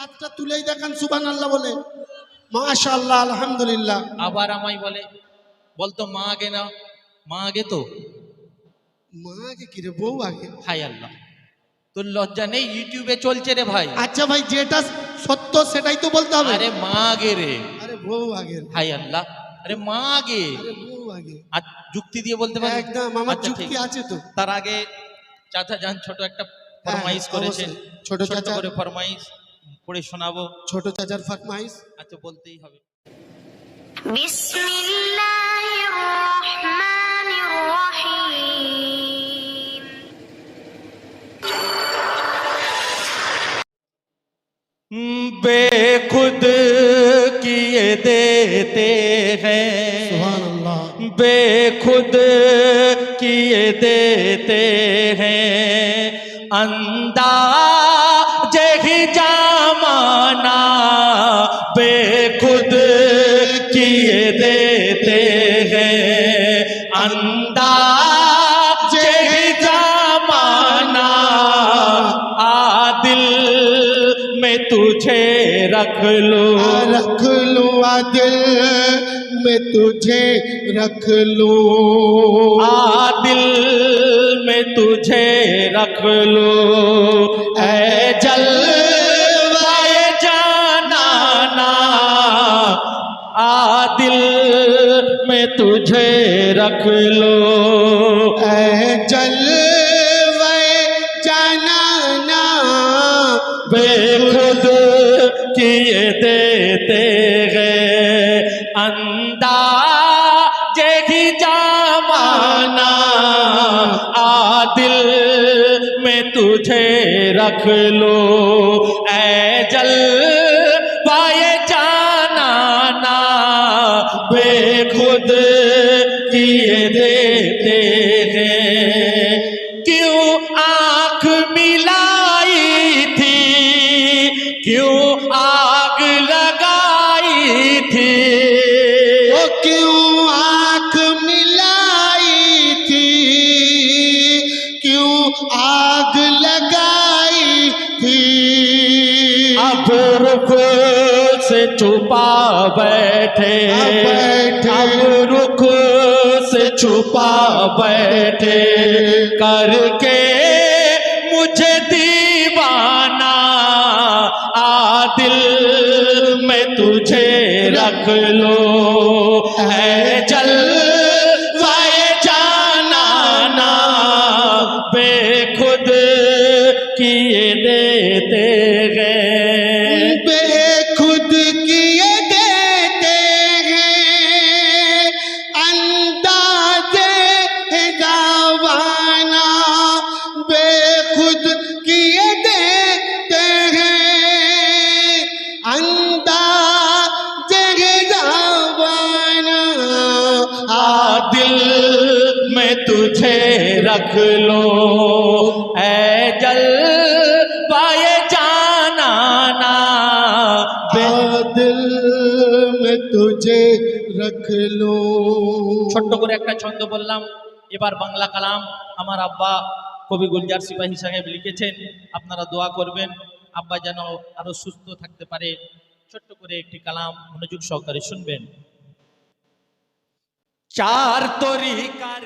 হাতটা তুলেই দেখান সুবান আল্লাহ বলে। মাশাআল্লাহ আলহামদুলিল্লাহ। আবার আমায় বলে বলতো মা আগে না মা আগে তো? মা আগে কি রে বউ আগে? হাই আল্লাহ। তোর লজ্জা নেই ইউটিউবে চলছে রে ভাই। আচ্ছা ভাই যেটা সত্য সেটাই তো বলতে হবে। আরে মা আগে রে। আরে বউ আগে। হাই আল্লাহ। আরে মা আগে। আরে বউ আগে। আর যুক্তি দিয়ে বলতে পারি একদম আমার আচ্ছা, যুক্তি আছে তো। তার আগে চাচা যান ছোট একটা ফরমাইশ হ্যাঁ, করেছেন ছোট ছোট চাচা। করে ফরমাইশ। পড়ে শোনাবো। ছোট চাচার ফাতমাইস আচ্ছা বলতেই হবে। বিসমিল্লাহির রহমানির বেখুদ কিয়ে দেতে বেখুদ किए देते हैं। अंदा जही जा अंदाज जमाना आदिल में तुझे रख लो। रख लूँ दिल में तुझे रख लूँ। आदिल में तुझे रख लो। में तुझे रख लो ऐ जलवे जाना बेखुद किए देते हैं अंदाज ही जमाना आदिल में तुझे रख लो ऐ जल किए देते हैं। क्यों आँख मिलाई थी? क्यों आग लगाई थी? वो क्यों आँख मिलाई थी? क्यों आग लगाई थी? अब रुख से छुपा बैठे। अब बैठे। रुख से छुपा बैठे। करके मुझे दीवाना आदिल में तुझे रख लो। है जल जाना ना बेखुद किए देते रख लो ऐ जल पाए जाना ना बे- दिल में तुझे रख लो ছোট্ট করে একটা ছন্দ বললাম এবার বাংলা কালাম আমার আব্বা কবি গুলজার সিপাহী সাহেব লিখেছেন আপনারা দোয়া করবেন আব্বা যেন আরো সুস্থ থাকতে পারে ছোট্ট করে একটি কালাম মনোযোগ সহকারে শুনবেন চার তরিকার